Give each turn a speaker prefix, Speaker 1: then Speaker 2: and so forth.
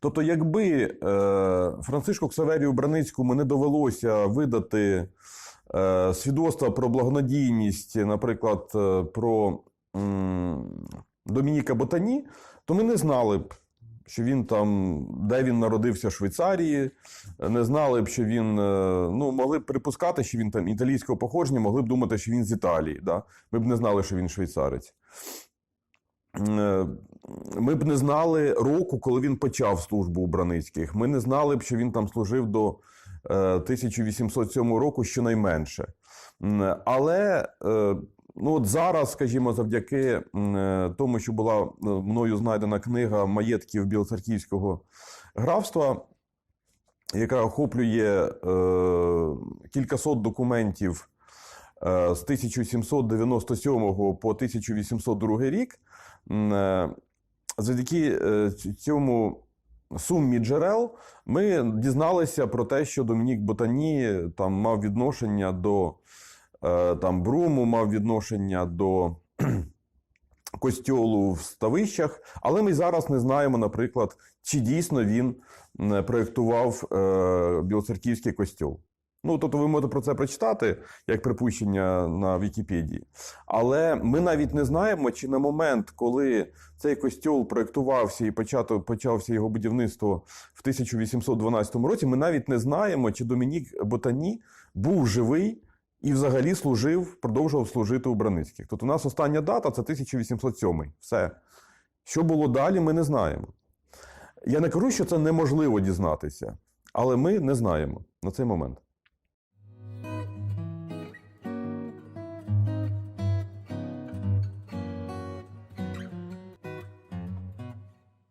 Speaker 1: Тобто, якби е, Францишку Ксаверію Браницькому не довелося видати е, свідоцтва про благонадійність, наприклад, е, про м, Домініка Ботані, то ми не знали б, що він там, де він народився в Швейцарії, не знали б, що він. е, Ну, могли б припускати, що він там італійського походження, могли б думати, що він з Італії. Да? Ми б не знали, що він швейцарець. Е, Ми б не знали року, коли він почав службу у Браницьких. Ми не знали б, що він там служив до е, 1807 року щонайменше. Але е, ну, от зараз, скажімо, завдяки е, тому, що була е, мною знайдена книга маєтків Білоцерківського графства, яка охоплює е, кількасот документів е, з 1797 по 1802 рік. Е, Завдяки е, цьому суммі джерел ми дізналися про те, що Домінік Ботані там мав відношення до е, там, Бруму, мав відношення до костьолу в ставищах, але ми зараз не знаємо, наприклад, чи дійсно він проєктував е, Білоцерківський костьол. Ну, тобто ви можете про це прочитати як припущення на Вікіпедії. Але ми навіть не знаємо, чи на момент, коли цей костьол проєктувався і почато, почався його будівництво в 1812 році, ми навіть не знаємо, чи Домінік Ботані був живий і взагалі служив, продовжував служити у Браницьких. Тобто у нас остання дата це 1807. Все. Що було далі, ми не знаємо. Я не кажу, що це неможливо дізнатися, але ми не знаємо на цей момент.